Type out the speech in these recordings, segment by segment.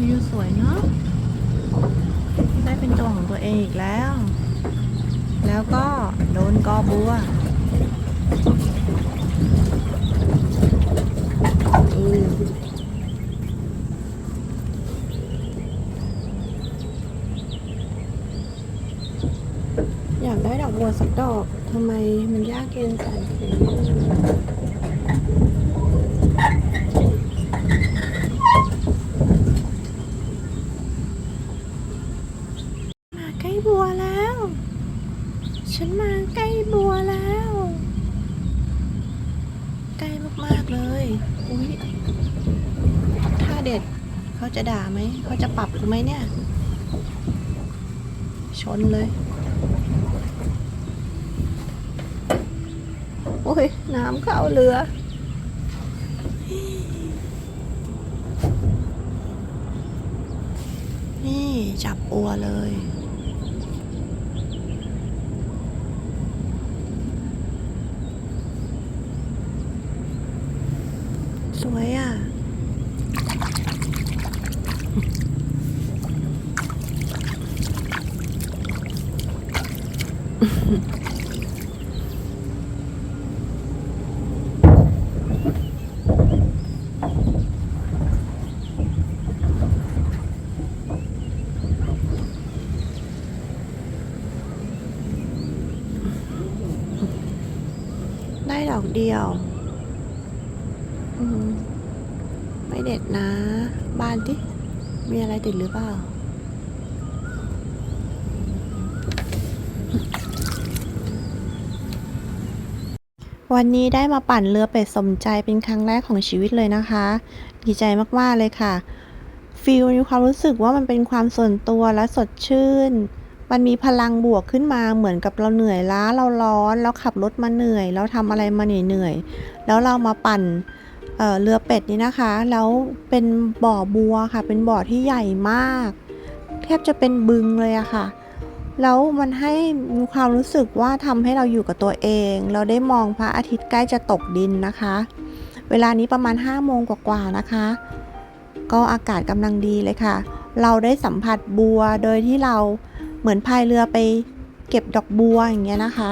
วิวสวยเนาะได้เป็นตัวของตัวเองอีกแล้ว แล้วก็โดนกอบัวอยากได้ดอกบัวสักดอกทำไมมันยากเกินแสนเข็มาใกล้ บัวแล้ว ฉันมาใกล้บัวแล้ว ใกล้มากๆเลย อุ้ยถ้าเด็ดเขาจะด่าไหม เขาจะปรับหรือไม่เนี่ย ชนเลย โอ้ย น้ำเข้าเรือนี่จับอัวเลย ส วยอะ ได้ดอกเดียว อืม ไม่ เด็ดนะ บ้านที่มีอะไรติดหรือเปล่า วันนี้ได้มาปั่นเรือเป็ดสมใจเป็นครั้งแรกของชีวิตเลยนะคะ ดีใจมาก ๆ เลยค่ะฟีลมีความรู้สึกว่ามันเป็นความส่วนตัวและสดชื่น มันมีพลังบวกขึ้นมาเหมือนกับเราเหนื่อยล้าเราร้อนแล้วขับรถมาเหนื่อยแล้วทำอะไรมาเหนื่อยๆแล้วเรามาปั่น เเรือเป็ดนี่นะคะ แล้วเป็นบ่อบัวค่ะ เป็นบ่อที่ใหญ่มาก แทบจะเป็นบึงเลยอะค่ะ แล้วมันให้มีความรู้สึกว่าทำให้เราอยู่กับตัวเอง เราได้มองพระอาทิตย์ใกล้จะตกดินนะคะ เวลานี้ประมาณ5โมงกว่าๆนะคะ ก็อากาศกำลังดีเลยค่ะ เราได้สัมผัสบัวโดยที่เราเหมือนพายเรือไปเก็บดอกบัวอย่างเงี้ยนะคะ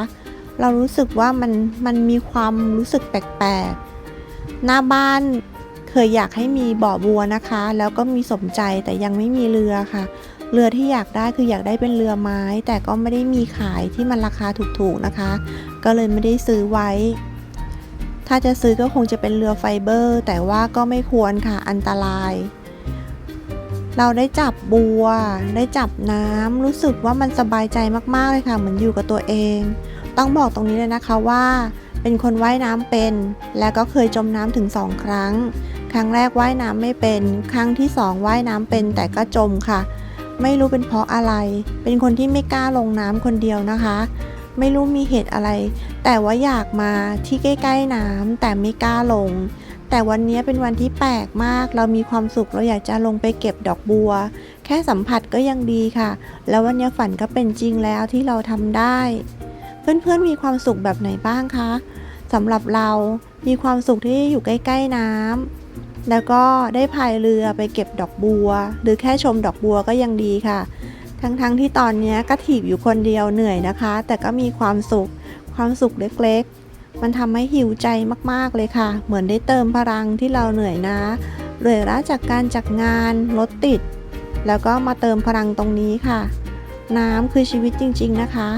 เรารู้สึกว่ามันมันมีความรู้สึกแปลกๆ หน้าบ้านเคยอยากให้มีบ่อบัวนะคะ แล้วก็มีสมใจแต่ยังไม่มีเรือค่ะ เรือที่อยากได้คืออยากได้เป็นเรือไม้ แต่ก็ไม่ได้มีขายที่มันราคาถูกๆนะคะ ก็เลยไม่ได้ซื้อไว้ ถ้าจะซื้อก็คงจะเป็นเรือไฟเบอร์ แต่ว่าก็ไม่ควรค่ะอันตราย เราได้จับบัว ได้จับน้ำรู้สึกว่ามันสบายใจมากๆเลยค่ะ เหมือนอยู่กับตัวเอง ต้องบอกตรงนี้เลยนะคะว่า เป็นคนว่ายน้ำเป็น และก็เคยจมน้ำถึงสองครั้ง ครั้งแรกว่ายน้ำไม่เป็น ครั้งที่สองว่ายน้ำเป็นแต่ก็จมค่ะ ไม่รู้เป็นเพราะอะไร เป็นคนที่ไม่กล้าลงน้ำคนเดียวนะคะ ไม่รู้มีเหตุอะไร แต่ว่าอยากมาที่ใกล้ๆน้ำแต่ไม่กล้าลงแต่วันนี้เป็นวันที่แปลกมาก เรามีความสุข เราอยากจะลงไปเก็บดอกบัว แค่สัมผัสก็ยังดีค่ะ แล้ววันนี้ฝันก็เป็นจริงแล้วที่เราทำได้ เพื่อนๆมีความสุขแบบไหนบ้างคะสำหรับเรามีความสุขที่อยู่ใกล้ ๆน้ำแล้วก็ได้พายเรือไปเก็บดอกบัว หรือแค่ชมดอกบัวก็ยังดีค่ะ ทั้งๆที่ตอนนี้ก็ถีบอยู่คนเดียวเหนื่อยนะคะ แต่ก็มีความสุขความสุขเล็กๆ มันทำให้หิวใจมากๆเลยค่ะ เหมือนได้เติมพลังที่เราเหนื่อยนะเหนื่อยล้าจากการจากงานรถติด แล้วก็มาเติมพลังตรงนี้ค่ะ น้ำคือชีวิตจริง ๆ นะคะ